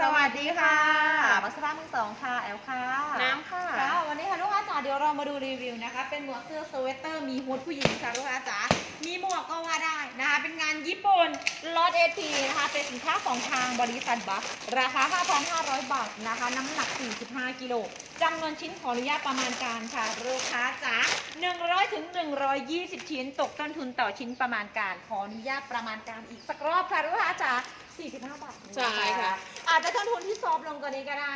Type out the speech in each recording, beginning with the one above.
สวัสดีค่ะบัสภาพมือสองค่ะ แอลค่ะ น้ำค่ะค่ะ วันนี้ค่ะลูกค้าจ๋าเดี๋ยวเรามาดูรีวิวนะคะ เป็นหมวกเสื้อสเวตเตอร์มีฮูดผู้หญิงค่ะลูกค้าจ๋า มีหมวกก็ว่าได้นะคะ เป็นงานญี่ปุ่นลอตเอทีนะคะ เป็นสินค้าของทางบริษัทบัคราคา 5,500 บาทนะคะ น้ำหนัก 45 กิโลจำนวนชิ้นขออนุญาตประมาณการค่ะลูกค้าจ๋า100ถึง120 ชิ้น ตกต้นทุนต่อชิ้นประมาณการ ขออนุญาตประมาณการอีกสักรอบค่ะลูกค้าจ๋า 45 บาทใช่ค่ะ อาจจะต้นทุนที่ซอฟต์ลงกว่านี้ก็ได้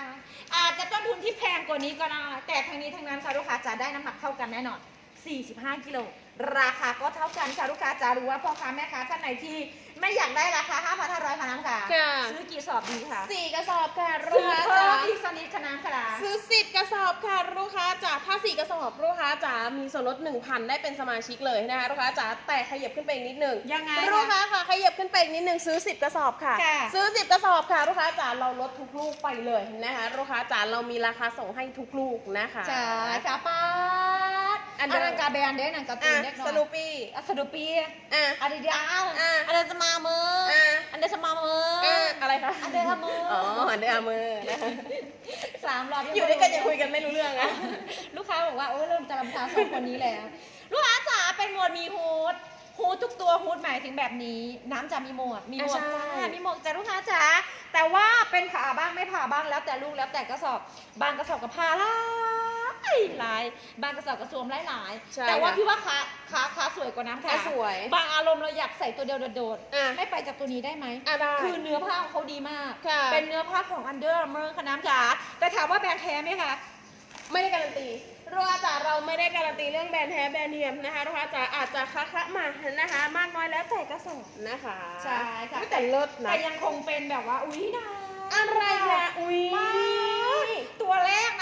อาจจะต้นทุนที่แพงกว่านี้ก็ได้ แต่ทั้งนี้ทั้งนั้นค่ะลูกค้าจะได้น้ำหนักเท่ากันแน่นอน 45 กิโล ราคาก็เท่ากันค่ะลูกค้าจ๋าหรือว่าพ่อค้าแม่ค้าท่านไหนที่ไม่อยากได้ราคา5,500ค่ะน้ำค่ะ ค่ะซื้อกี่สอบดีคะ สี่กระสอบค่ะลูซื้กอค้าเพิ่จ๋ามอีกสัก นิดค่ะน้ำค่ะซื้อสิบกระสอบค่ะลูกค้าจ๋าถ้าสี่กระสอบลูกค้าจ๋ามีส่วนลดหนึ่งพันได้เป็นสมาชิกเลยนะคะลูกค้าจ๋าแต่ขยับขึ้นไปอีกนิดหนึ่งยังไงลูกคะค้าค่ะขยับขึ้นไปอีกนิดหนึ่งซื้อสิบกระสอบค่ะค่ะ ซื้อสิบกระสอบค่ะลูกค้าจ๋าเราลดทุกลูกไปเลยนะคะลูกค้าจ๋าเรามีราคาส่งให้ทุกลูกนะคะจ๋าจ๋าป้า ดอัอันนเดิมนั้นกาแบรนด์เด้นังการ์ตูอะนเด็กน้อยสนุปี้ อะสนุปปี้อะอันเดียวอะอันเดสมาเมอร์อะอันเดสมาเมอร์อะ อะไรคะอันเดอร์มืออ๋อ๋ออันเดอร์มือนะคะสามรอบอยู่ด้วยกันยังคุยกันไม่รู้เรื่องอะ ลูกค้าบอกว่าโอ้ยเริ่มจะรำคาญสองคนนี้แล้ว ลูกค้าจ๋าเป็นหมวดมีฮูดฮูดทุกตัวฮูดหมายถึงแบบนี้ น้ำจะมีหมวดมีหมวดอะใช่ จ้ามีหมวดจ้าลูกค้าจ๋าแต่ว่าเป็นผ่าบ้างไม่ผ่าบ้างแล้วแต่ลูกแล้วแต่กระสอบ บางกระสอบกับผ่าหลา ยหลาย บางกระสอบกระสวมหลายหลายใช่แต่ว่าค่ะพี่ว่าขาขาขาสวยกว่าน้ำค่ะอะสวย บางอารมณ์เราอยากใส่ตัวเดียวโดดอะๆไม่ไปจากตัวนี้ได้ไหม อะได้ คือเนื้อผ้าของเขาดีมาก ค่ะ เป็นเนื้อผ้าของ Under Armour ค่ะน้ำจ๋า แต่ถามว่าแบรนด์แท้ไหมคะ ไม่ได้การันตีลูกค้าจ๋าเราไม่ได้การันตีเรื่องแบรนด์แท้แบรนด์เทียมนะคะลูกค้าจ๋าอาจจะคะคะมานะคะ มากน้อยแล้วแต่กระสอบนะคะใช่ค่ะแต่เลิศนะแต่ยังคงเป็นแบบว่า อุ้ยนะอะไรคะอุ้ยมากตัวแรกนะน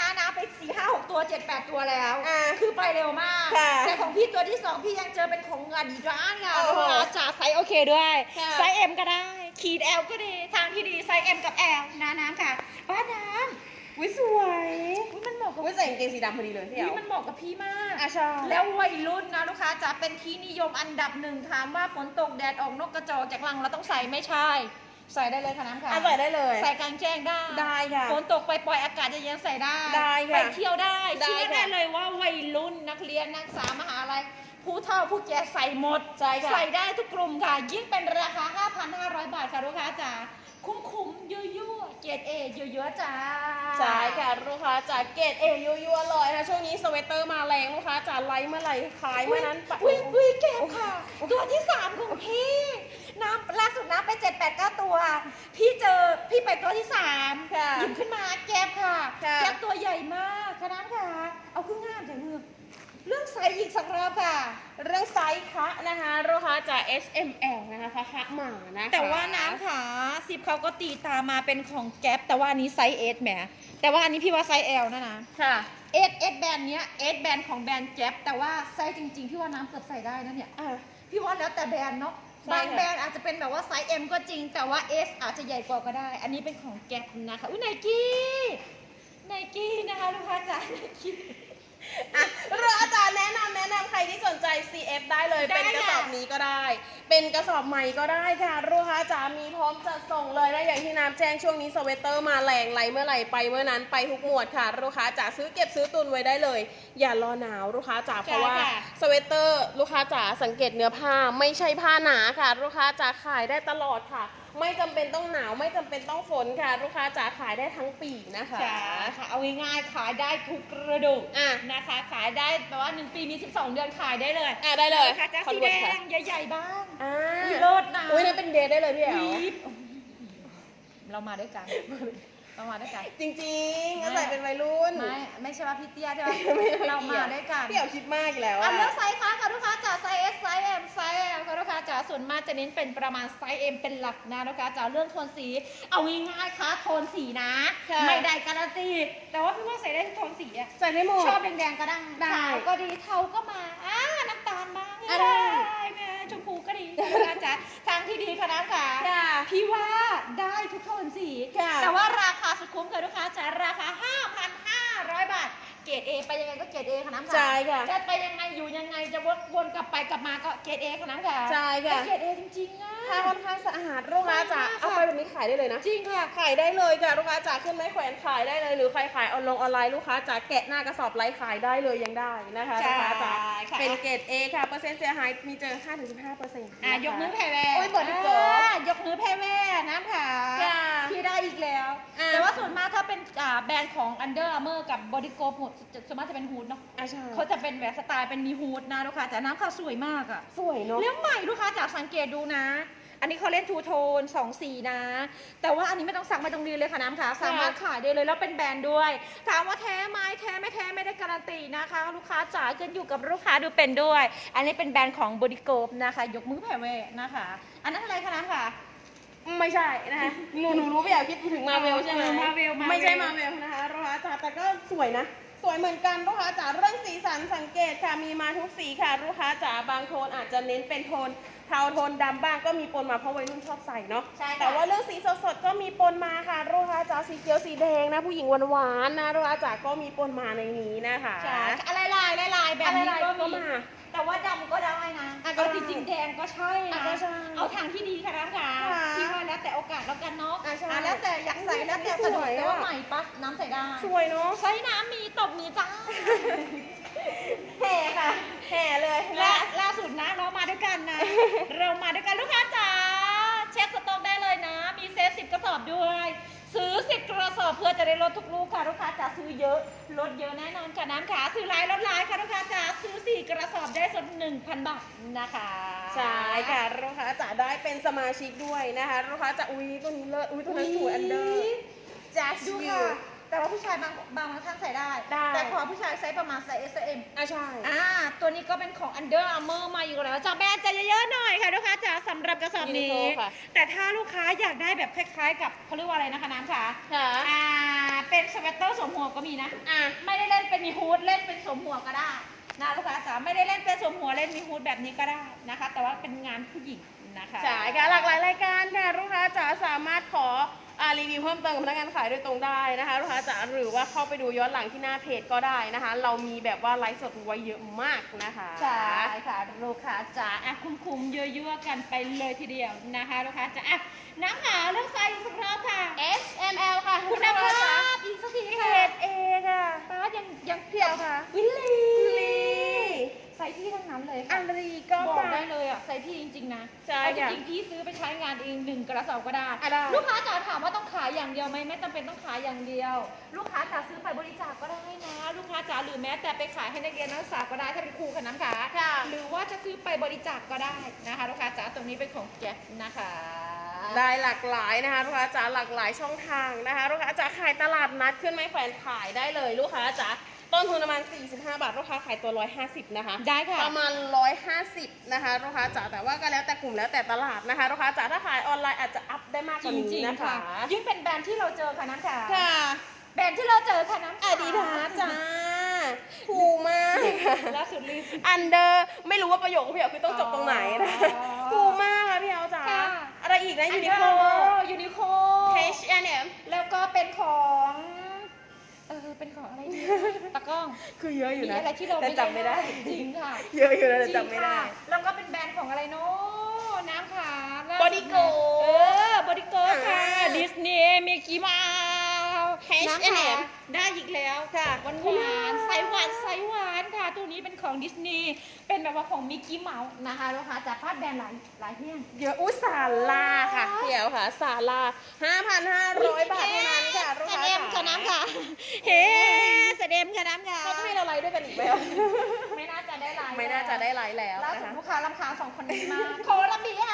ะไป สี่ห้าหกตัวเจ็ดแปดตัวแล้ว อะคือไปเร็วมาก ค่ะแต่ของพี่ตัวที่สองพี่ยังเจอเป็นของอาดิดาสค่ะโอ้โหลูกค้าจ๋าไซส์โอเคด้วย ค่ะ ไซส์ M ก็ได้ ขีด L ก็ดี ทางที่ดีไซส์ M กับ L นะน้ำค่ะป้าน้ำอุ้ยสวยอุ้ยมันเหมาะกับอุ้ยใส่กางเกงสีดำพอดีเลยพี่อุ๊เอ๋ยมันเหมาะกับพี่มาก อะใช่แล้ววัยรุ่นนะลูกค้าจะเป็นที่นิยมอันดับหนึ่งถามว่าฝนตกแดดออกนกกระจอกจากรังเราต้องใส่ไม่ใช่ ใส่ได้เลยค่ะน้ำค่ะ อะใส่ได้เลย ใส่กลางแจ้งได้ได้ค่ะฝนตกไปปล่อยๆอากาศเย็นๆใส่ได้ได้ค่ะไปเที่ยวได้ได้เชื่อได้ค่ะเลยว่าวัยรุ่นนักเรียนนักศึกษามหาลัยผู้เฒ่าผู้แก่ใส่หมดใช่ค่ะ ใส่ได้ทุกกลุ่มค่ะ ยิ่งเป็นราคา 5,500 บาทค่ะลูกค้าจ๋าคุ้มๆยั่วๆเกรดเอเยอะๆจ้า ใช่ค่ะลูกค้าจ๋าเกรดเอยัวๆเลยนะช่วงนี้สเวตเตอร์มาแรงลูกค้าจ๋าไลฟ์เมื่อไหร่ขายเมื่อนั้นปะ อุ้ยอุ้ยเก็บค่ะ ตัวที่สามของพี่ น้ำล่าสุดน้ำไปเจ็ดแปดเก้าตัว พี่เจอพี่ไปตัวที่สามค่ะหยิบขึ้นมาแก็บค่ะค่ะแก็บตัวใหญ่มากค่ะน้ำค่ะ เอาขึ้นงามจากมือเรื่องไซส์อีกสักรอบค่ะ เรื่องไซส์คะนะคะลูกค้าจ๋า S M L นะคะคะคะหมานะคะแต่ว่าน้ำค่ะสิบเขาก็ตีตามมาเป็นของแก๊ปแต่ว่าอันนี้ไซส์เอสแหมแต่ว่าอันนี้พี่ว่าไซส์ L นะนะค่ะเอสเอสแบรนด์เนี้ยเอสแบรนด์ของแบรนด์แก๊ปแต่ว่าไซส์จริงๆพี่ว่าน้ำเกือบใส่ได้นะเนี่ยอะพี่ว่าแล้วแต่แบรนด์เนาะ ใช่บางค่ะ แบรนด์อาจจะเป็นแบบว่าไซส์ M ก็จริง แต่ว่า S อาจจะใหญ่กว่าก็ได้ อันนี้เป็นของแก๊ปนะคะ อุ้ยไนกี้ ไนกี้นะคะลูกค้าจ๋าไนกี้ อะเรืออาจารย์แนะนำแนะนำใครที่สนใจ CF ได้เลย ได้เป็นกระสอบค่ะนี้ก็ได้ เป็นกระสอบใหม่ก็ได้ค่ะลูกค้าจ๋ามีพร้อมจัดส่งเลยนะอย่างที่น้ำแจ้งช่วงนี้สเวตเตอร์มาแรงไหลเมื่อไหร่ไปเมื่อนั้นไปทุกหมวดค่ะลูกค้าจ๋าซื้อเก็บซื้อตุนไว้ได้เลย อย่ารอหนาวลูกค้าจ๋าเพราะว่าสเวตเตอร์ลูกค้าจ๋าสังเกตเนื้อผ้าไม่ใช่ผ้าหนาค่ะลูกค้าจ๋าขายได้ตลอดค่ะ ไม่จำเป็นต้องหนาวไม่จำเป็นต้องฝนค่ะ ลูกค้าจ๋าขายได้ทั้งปีนะคะ จ๋าค่ะเอาง่ายๆขายได้ทุกกระดูกอะ นะคะ ขายได้แปลว่า 1 ปีมี 12 เดือนขายได้เลยอะได้เลยนะคะจะคอนสีเวิแดร์ตค่ะงใหญ่ๆบ้างอ่าอุ้ยเลิศนะอุ้ยนั่นเป็นเดทได้เลยพี่แอ๋ววีบเรามาด้วยกัน เรามาด้วยกัน จริงๆไม่อาศัยเป็นวัยรุ่น ไม่ ไม่ใช่ว่าพี่เตี้ยใช่ไหมไม่ไม่เรามากี่ด้วยกันพี่แอ๋วคิดมากอีกแล้วอัอะนเลือกไซส์ค่ะค่ะลูกค้าจ๋าไซส์ S ไซส์ M ไซส์ L ค่ะลูกค้าจ๋า ส่วนมากจะเน้นเป็นประมาณไซส์ M เป็นหลักนะลูกค้าจ๋าเรื่องโทนสี เอาง่ายๆค่ะโทนสีนะค่ะไม่ได้การันตีแต่ว่าพี่ว่าใส่ได้ทุกโทนสีอะใส่ได้หมดชอบแดงๆก็ได้ได้ขาวก็ดีเทาก็มาอ่าน้ำตาลบ้างอะได้ แม่ชมพูก็ดีค่ะลูกค้าจ๋าทางที่ดีค่ะนะค่ะค่ะ พี่ว่าได้ทุกโทนสี ค่ะ แต่ว่าราคาสุดคุ้มค่ะลูกค้าจ๋าราคา 5,500 บาท เกรดเอไปยังไงก็เกรดเอค่ะน้ำค่ะใช่ค่ะ จะไปยังไงอยู่ยังไงจะวนวนกลับไปกลับมาก็เกรดเอค่ะน้ำค่ะใช่ค่ะเกรดเอจริงๆอะ ผ้าค่อนข้างสะอาดลูกค้าจ๋าค่ะ เอาไปแบบนี้ขายได้เลยนะจริงค่ะ ขายได้เลยค่ะลูกค้าจ๋าขึ้นไม้แขวนขายได้เลยหรือใครขายออนลงออนไลน์ลูกค้าจ๋าแกะหน้ากระสอบไลฟ์ขายได้เลยยังได้นะคะใช่ลูกค้าจ๋าค่ะ เป็นเกรด A ค่ะเปอร์เซ็นต์เสียหายมีเจอ5-15เปอร์เซ็นต์ อะยกมือแผ่แว่โอ้ยเปิดดีกว่าอะยกมือแผ่แว่น้ำค่ะค่ะพี่ได้อีกแล้ว อะแต่ว่าส่วนมากถ้าเป็นอ่าแบรนด์ของ Under Armour กับ Body g o หมดส่วนมากจะเป็นฮูดเนาะอะใช่เขาจะเป็นแบบสไตล์เป็นมีฮูดนะลูกค้าแต่น้ำค่ะสวยมากอะสวยเนาะแล้วใหม่ลูกค้าจากสังเกตดูนะ อันนี้เขาเล่นทูโทนสองสีนะ แต่ว่าอันนี้ไม่ต้องสั่งไม่ต้องรีดเลยค่ะน้ำค่ะสามารถขายได้เลยแล้วเป็นแบรนด์ด้วย ถามว่าแท้ไหมแท้ไม่แท้ไม่ได้การันตีนะคะ ลูกค้าจ๋าขึ้นอยู่กับลูกค้าดูเป็นด้วย อันนี้เป็นแบรนด์ของบ o ดิโก e นะคะ ยกมือแผ่เวนะคะ อันนั้นอะไรคะน้ำค่ะไม่ใช่นะคะ หนูหนูรู้ไปอยากคิดถึงมาเวลใช่ไหมเออ Marvel Marvel ไม่ใช่มาเวลนะคะลูกค้าจ๋าแต่ก็สวยนะ สวยเหมือนกันลูกค้าจ๋าเรื่องสีสันสังเกตค่ะมีมาทุกสีค่ะลูกค้าจ๋าบางโทนอาจจะเน้นเป็นโทนเทาโทนดำบ้างก็มีปนมาเพราะวัยรุ่นชอบใส่เนาะใช่ค่ะ แต่ว่าเรื่องสีสดๆก็มีปนมาค่ะลูกค้าจ๋าสีเขียวสีแดงนะ ผู้หญิงหวานๆนะลูกค้าจ๋าก็มีปนมาในนี้นะคะใช่อะไรลายลายลายแบบนี้อะไรๆก็ก็มีมาแต่ว่าดำก็ได้นะอะก็เอาได้จริงๆแดงก็ใช่อะนะ ก็ใช่เอาทางที่ดีค่ะน้ำค่ะค่ะที่ว่าแล้วแต่โอกาสแล้วกันเนาะอะใช่ อะแล้วแต่อยากใส่ แล้วแต่สะดวกสวยอะแต่ว่าใหม่ปั๊บน้ำใส่ได้สวยเนาะใช้น้ำมีตบมือจ้าแห่ค่ะแห่เลยและนะล่าสุดนะเรามาด้วยกันนะ เรามาด้วยกันลูกค้าจ๋าเช็คสต็อกได้เลยนะ มีเซตสิบกระสอบด้วย ซื้อสิบกระสอบเพื่อจะได้ลดทุกลูกค่ะลูกค้าจ๋าซื้อเยอะลดเยอะแน่นอนค่ะน้ำขาซื้อหลายลดหลายค่ะลูกค้าจ๋าซื้อสี่กระสอบได้ส่วนหนึ่งพันบาทนะคะใช่ค่ะลูกค้าจ๋าได้เป็นสมาชิกด้วยนะคะลูกค้าจ๋าอุ้ยตัวนี้เลิศอุ้ยตัวนั้นสวยอันเดอร์ จัดดูค่ะ แต่ว่าผู้ชายบางบางท่านใส่ได้ ได้ แต่ขอผู้ชายไซส์ประมาณไซส์ S M อะใช่ อ่า ตัวนี้ก็เป็นของ Under Armour มาอยู่แล้วจากแบรนด์จะเยอะๆหน่อยค่ะลูกค้าจ๋าสำหรับกระสอบนี้ Uniqlo ค่ะ แต่ถ้าลูกค้าอยากได้แบบคล้ายๆ กับเขาเรียกว่าอะไรนะคะน้ำค่ะ ค่ะอ่า เป็นสเวตเตอร์สวมหัวก็มีนะ อะ ไม่ได้เล่นเป็นมีฮูดเล่นเป็นสวมหัวก็ได้นะลูกค้าจ๋าไม่ได้เล่นเป็นสวมหัวเล่นมีฮูดแบบนี้ก็ได้นะคะ แต่ว่าเป็นงานผู้หญิงนะคะใช่ค่ะหลากหลายรายการค่ะลูกค้าจ๋าสามารถขออ่ารีวิวเพิ่มเติมกับพนักงานขายโดยตรงได้นะคะลูกค้าจ๋าหรือว่าเข้าไปดูย้อนหลังที่หน้าเพจก็ได้นะคะ เรามีแบบว่าไลฟ์สดไว้เยอะมากนะคะใช่ค่ะลูกค้าจ๋าอะคุ้มๆยั่วๆกันไปเลยทีเดียวนะคะลูกค้าจ๋าอะน้ำหาเลือกไซส์อีกสักรอบค่ะ S M L ค่ะคุณภาพอีกสักทีเกค่ะรด A ค่ะป้ายังยังเพียวค่ะวิลลีลีไซส์พี่ทั้งนั้นเลยอัค่ะนรีก็บอกมาได้เลยอะไซส์พี่จริงๆนะใช่เอาจค่ะริงๆพี่ซื้อไปใช้งานเองหนึ่งกระสอบก็ได้ อะได้ ลูกค้าจ๋าถามว่าต้องขายอย่างเดียวไหมไม่จำเป็นต้องขายอย่างเดียว ลูกค้าจ๋าซื้อไปบริจาคก็ได้นะ ลูกค้าจ๋าหรือแม้แต่ไปขายให้นักเรียนนักศึกษาก็ได้ถ้าเป็นครูขน้ำขาค่ะ หรือว่าจะซื้อไปบริจาคก็ได้นะคะลูกค้าจ๋าตรงนี้เป็นของแก๊ปนะคะ ได้หลากหลายนะคะ ลูกค้าจ๋าหลากหลายช่องทางนะคะ ลูกค้าจ๋าขายตลาดนัดขึ้นไม้แขวนขายได้เลย ลูกค้าจ๋า ต้นทุนประมาณ 45 บาทลูกค้าขายตัว 150 นะคะ ได้ค่ะ ประมาณ 150 นะคะลูกค้าจ๋าแต่ว่าก็แล้วแต่กลุ่มแล้วแต่ตลาดนะคะลูกค้าจ๋าถ้าขายออนไลน์อาจจะอัพได้มากกจว่านี้ริงนะๆค่ะคะยิ่งเป็นแบรนด์ที่เราเจอค่ะน้ำขาค่ะแบรนด์ที่เราเจอค่ะน้ำอาดิดาสจ้าผูมากล่าสุดรีบอันเดอร์ไม่รู้ว่าประโยคของพี่เอ๋คือต้องจบตรงไหนนะอ๋อผูมากค่ะพี่เอ๋จ๋าค่ะอะไรอีกนะยูนิโคยูนิโค H&M แล้วก็เป็นของเออเป็นของอะไรดีตะกล้องคือเยอะอยู่มีนะอะไรที่เราแต่จำไม่ได้ จริงค่ะเยอะอยู่นะแต่จำไม่ได้ จริงค่ะแล้วก็เป็นแบรนด์ของอะไรเนาะน้ำขาล่าสุด Bodygo เออบอดี้โกค่ะอ่า ดิสนีย์มิกกี้เมาส์ H&M น้ำขาได้อีกแล้วค่ะหวานหวานๆใสหวานใสหวา นค่ะตัวนี้เป็นของดิสนีย์ เป็นแบบว่าของมิกกี้เมาส์นะคะลูกค้าจากภาพแบรนด์หลายหลายเที่ยงเยอะอุ้ยสาลาค่ะพี่เอ๋ค่ะสาลา5,500 บาทเท่านั้นค่ะลูกแสค้าดงค่ะน้ำค่ะ เฮ้แสดงค่ะน้ำค่ะเขาจะให้เราไลฟ์ด้วยกันอีกไหมอะไม่น่าจะได้ไลน์ไม่น่าจะได้ไลฟ์แล้วล่านะสุดคะลูกค้าลำคาญสองคนนี้มากโคลัมเบีย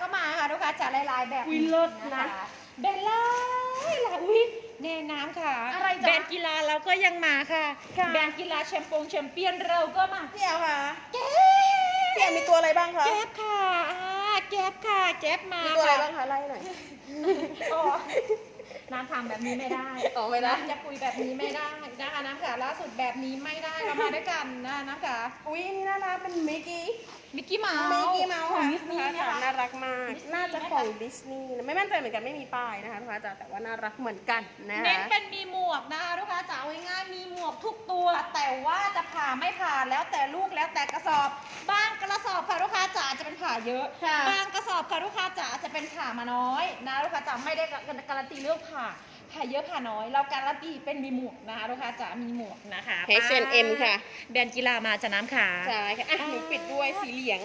ก็มาค่ะลูกค้าจะไลน์แบบอุ๊ยเลิศนะคแบรนด์ไลน์ล่ะอุ้ย แน่น้ำค่ะอะไรจ๊ะแบรนด์กีฬาเราก็ยังมาค่ะค่ะ แบรนด์กีฬาแชมปงแชมเปี้ยนเราก็มาพี่เอ๋ค่ะแก๊พี่เอ๋มีตัวอะไรบ้างคะแก๊บค่ะอ่าแก๊บค่ะแก๊บมามีตัวอะไรค่บ้างคะไล่หน่อยอ๋อน้ำทำแบบนี้ไม่ได้ออกไม่ได้ น้ำจะคุยแบบนี้ไม่ได้นะคะน้ำค่ะล่า สุดแบบนี้ไม่ได้เรามาด้วยกันนะน้ำค่ะอุ้ยอันนี่น่ารักเป็นมิกกี้มิกกี้เมาส์มิกกี้เมาส์ของค่ะดิสนีย์ลูกนะค้าคะจ๋าน่ารักมากดิสนีย์น่าจะนะคะของดิสนีย์นะไม่มั่นใจเหมือนกันไม่มีป้ายนะคะลูกค้าจ๋าแต่ว่าน่ารักเหมือนกันนะเน้นคะเป็นมีหมวกนะคะลูกค้าจ๋าเอาง่ายๆมีหมวกทุกตัว แต่ว่าจะผ่าไม่ผ่าแล้วแต่ลูกแล้วแต่กระสอบบางกระสอบค่ะลูกค้าจ๋าจะเป็นผ่าเยอะค่ะบางกระสอบค่ะลูกค้าจ๋าจะเป็นผ่ามาน้อยนะลูกค้าจ๋าไม่ได้การันตีเรื่องผ่า ผ่าเยอะผ่าน้อยเราการันตีเป็นมีหมวกนะคะลูกค้าจ๋ามีหมวกนะคะ H&M ค่ะแบรนด์กีฬามาจะน้ำขาใช่ค่ะอะหนูปิดด้วยสีเหลือง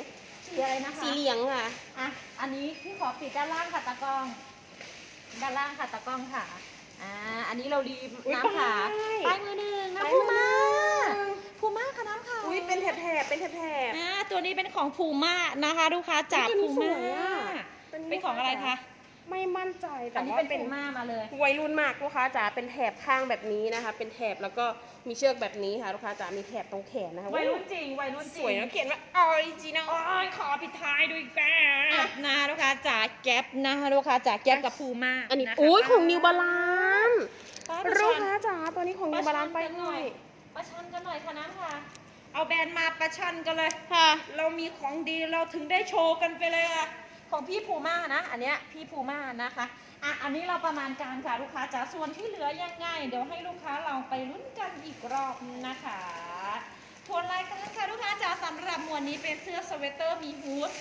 สีอะไรนะคะสีเหลืองค่ะอะอันนี้พี่ขอปิดด้านล่างค่ะตากล้อง ด้านล่างค่ะตากล้องค่ะอ่าอันนี้เราดีอุ๊ยน้ำขาป้ายป้ายมือหนึ่งนะป้ายพูมือหนึ่ม่างพูม่าค่ะน้ำขาอุ้ยเป็นแถบๆเป็นแถบอ่าตัวนี้เป็นของพูม่านะคะลูกค้าจากอุ๊ยตัวนี้พูม่าสวยอะเป็นของอะไรคะๆ ไม่มั่นใจแต่อันนี้ว่าเป็นเป็นพูม่ามาเลย วัยรุ่นมากลูกค้าจ๋าเป็นแถบข้างแบบนี้นะคะ เป็นแถบแล้วก็มีเชือกแบบนี้ค่ะ ลูกค้าจ๋ามีแถบตรงแขนนะคะวัยรุ่นจริง วัยรุ่นจสริงวยแล้วเขียนว่า original โอ้ยขอปิดท้ายด้วยแก๊ปนะลูกค้าจากแก๊ปนะคะลูกค้าจากแก๊ปกับพูม่าอันนี้ะคะอุ้ยของนิวบาลานป้าลูกประชัน ค้าจ๋าตัวนี้ของนิวบาลานไปประชัหน่อยประชันกันหน่อยค่ะน้ำค่ะ เอาแบรนด์มาประชันกันเลย ค่ะ เรามีของดีเราถึงได้โชว์กันไปเลยอะ ของพี่ภูม่านะ อันเนี้ยพี่ภูม่านะคะอะอันนี้เราประมาณการค่ะลูกค้าจ๋าส่วนที่เหลือยังไง เดี๋ยวให้ลูกค้าเราไปลุ้นกันอีกรอบนะคะทวนรายการค่ะลูกค้าจ๋าสำหรับหมวดนี้เป็นเสื้อสเวตเตอร์มีฮูด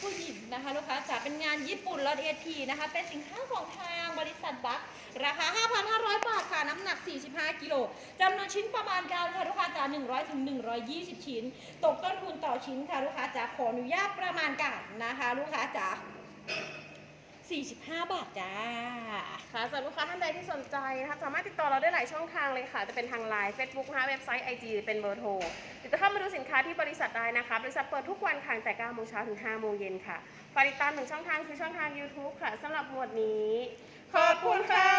ผู้หญิงนะคะลูกค้าจ๋าเป็นงานญี่ปุ่นลดเอทีนะคะ เป็นสินค้าของทางบริษัทบัคราคา 5,500 บาทค่ะ น้ำหนัก 45 กิโลจำนวนชิ้นประมาณการค่ะลูกค้าจ๋า100ถึง120 ชิ้น ตกต้นทุนต่อชิ้นค่ะลูกค้าจ๋าขออนุญาตประมาณการนะคะ ลูกค้าจ๋า 45 บาทจ้า ค่ะสำหรับลูกค้าท่านใดที่สนใจนะคะสามารถติดต่อเราได้หลายช่องทางเลยค่ะ จะเป็นทางไลน์ Facebook นะคะเว็บไซต์ IG เป็นเบอร์โทรหรือจะเข้ามาดูสินค้าที่บริษัทได้นะคะ บริษัทเปิดทุกวันค่ะตั้งแต่9โมงเช้าถึง5โมงเย็นค่ะฝากติดตามหนึ่งช่องทางคือช่องทาง YouTube ค่ะสำหรับหมวดนี้ ขอบคุณค่ะ